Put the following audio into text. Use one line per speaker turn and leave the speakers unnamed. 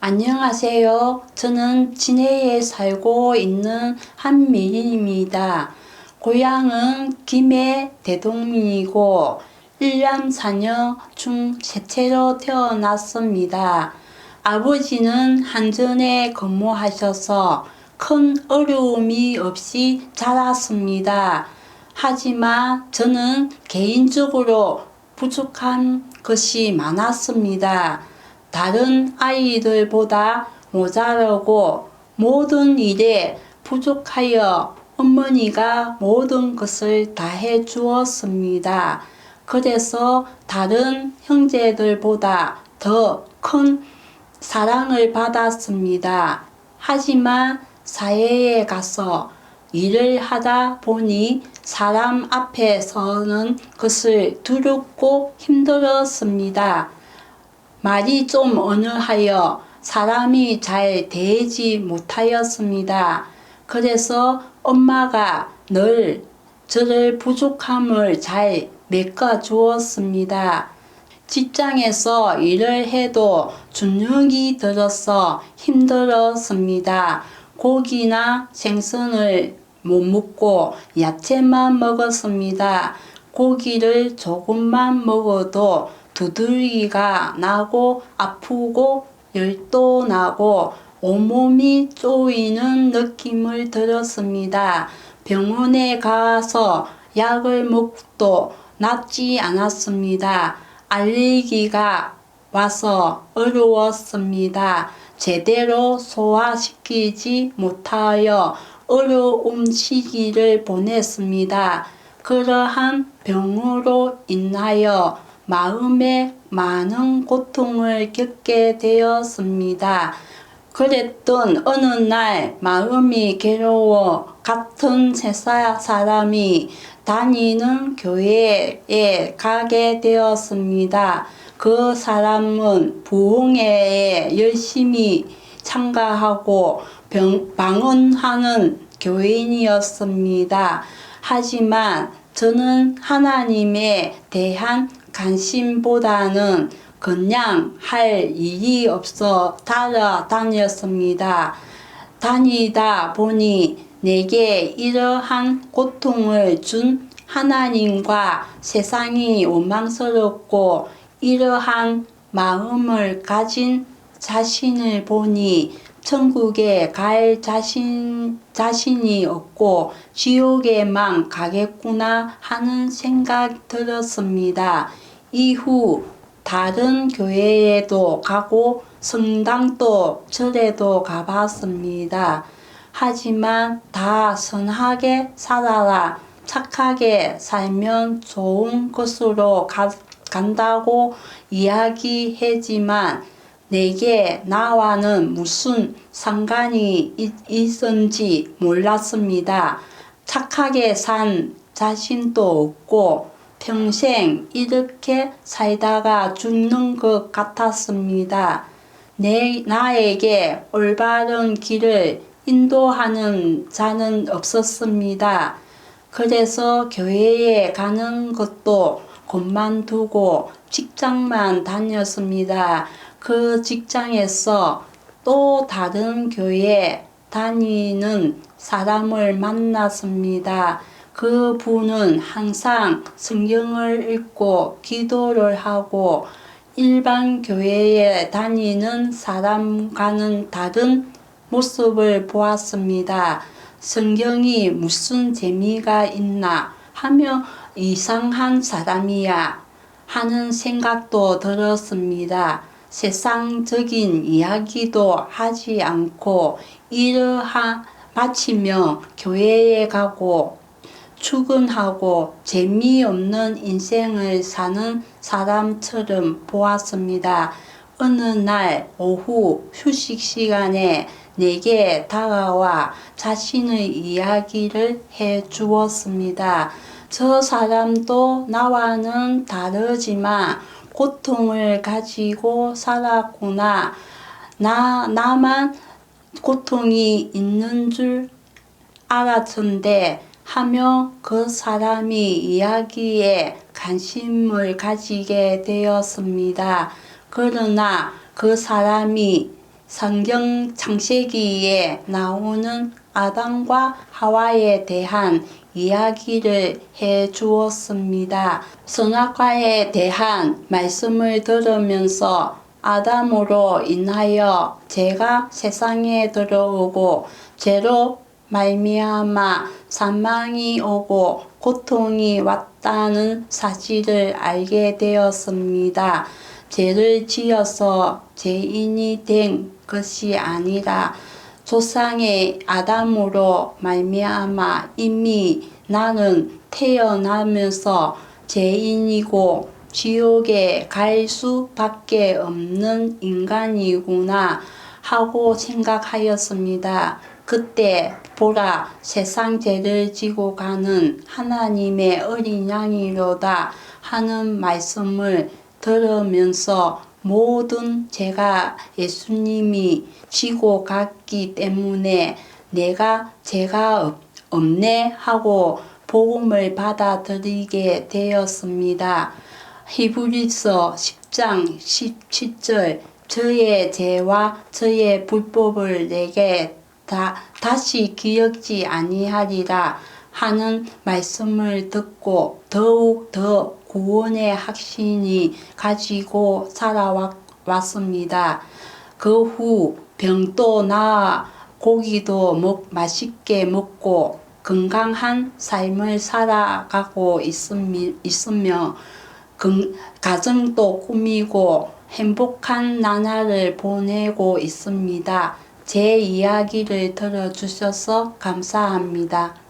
안녕하세요. 저는 진해에 살고 있는 한미인입니다. 고향은 김해 대동민이고 일남 사녀 중 셋째로 태어났습니다. 아버지는 한전에 근무하셔서 큰 어려움이 없이 자랐습니다. 하지만 저는 개인적으로 부족한 것이 많았습니다. 다른 아이들보다 모자라고 모든 일에 부족하여 어머니가 모든 것을 다 해 주었습니다. 그래서 다른 형제들보다 더 큰 사랑을 받았습니다. 하지만 사회에 가서 일을 하다 보니 사람 앞에 서는 것을 두렵고 힘들었습니다. 말이 좀 어느하여 사람이 잘 대하지 못하였습니다. 그래서 엄마가 늘 저를 부족함을 잘 메꿔 주었습니다. 직장에서 일을 해도 준력이 들어서 힘들었습니다. 고기나 생선을 못 먹고 야채만 먹었습니다. 고기를 조금만 먹어도 두들기가 나고 아프고 열도 나고 온몸이 쪼이는 느낌을 들었습니다. 병원에 가서 약을 먹도 낫지 않았습니다. 알레르기가 와서 어려웠습니다. 제대로 소화시키지 못하여 어려운 시기를 보냈습니다. 그러한 병으로 인하여 마음에 많은 고통을 겪게 되었습니다. 그랬던 어느 날 마음이 괴로워 같은 세사 사람이 다니는 교회에 가게 되었습니다. 그 사람은 부흥회에 열심히 참가하고 병, 방언하는 교인이었습니다. 하지만 저는 하나님에 대한 관심보다는 그냥 할 일이 없어 따라다녔습니다. 다니다 보니 내게 이러한 고통을 준 하나님과 세상이 원망스럽고 이러한 마음을 가진 자신을 보니 천국에 갈 자신, 자신이 없고 지옥에만 가겠구나 하는 생각 들었습니다. 이후 다른 교회에도 가고 성당도 절에도 가봤습니다. 하지만 다 선하게 살아라. 착하게 살면 좋은 것으로 가, 간다고 이야기하지만 내게 나와는 무슨 상관이 있, 있은지 몰랐습니다. 착하게 산 자신도 없고 평생 이렇게 살다가 죽는 것 같았습니다. 내, 나에게 올바른 길을 인도하는 자는 없었습니다. 그래서 교회에 가는 것도 그만두고 직장만 다녔습니다. 그 직장에서 또 다른 교회 다니는 사람을 만났습니다. 그 분은 항상 성경을 읽고 기도를 하고 일반 교회에 다니는 사람과는 다른 모습을 보았습니다. 성경이 무슨 재미가 있나 하며 이상한 사람이야 하는 생각도 들었습니다. 세상적인 이야기도 하지 않고 일하 마치며 교회에 가고 출근하고 재미없는 인생을 사는 사람처럼 보았습니다. 어느 날 오후 휴식 시간에 내게 다가와 자신의 이야기를 해 주었습니다. 저 사람도 나와는 다르지만 고통을 가지고 살았구나. 나, 나만 고통이 있는 줄 알았던데 하며 그 사람이 이야기에 관심을 가지게 되었습니다. 그러나 그 사람이 성경 창세기에 나오는 아담과 하와에 대한 이야기를 해 주었습니다. 선악과에 대한 말씀을 들으면서 아담으로 인하여 죄가 세상에 들어오고 죄로 말미암아 사망이 오고 고통이 왔다는 사실을 알게 되었습니다. 죄를 지어서 죄인이 된 것이 아니라 조상의 아담으로 말미암아 이미 나는 태어나면서 죄인이고 지옥에 갈 수밖에 없는 인간이구나 하고 생각하였습니다. 그때 보라 세상 죄를 지고 가는 하나님의 어린 양이로다 하는 말씀을 들으면서 모든 죄가 예수님이 지고 갔기 때문에 내가 없- 없네 하고 복음을 받아들이게 되었습니다. 히브리서 10장 17절 저의 죄와 저의 불법을 내게 다, 다시 기억지 아니하리라 하는 말씀을 듣고 더욱 더 구원의 확신이 가지고 살아왔습니다. 그 후 병도 나아 고기도 먹, 맛있게 먹고 건강한 삶을 살아가고 있으미, 있으며 건- 가정도 꾸미고 행복한 나날을 보내고 있습니다. 제 이야기를 들어주셔서 감사합니다.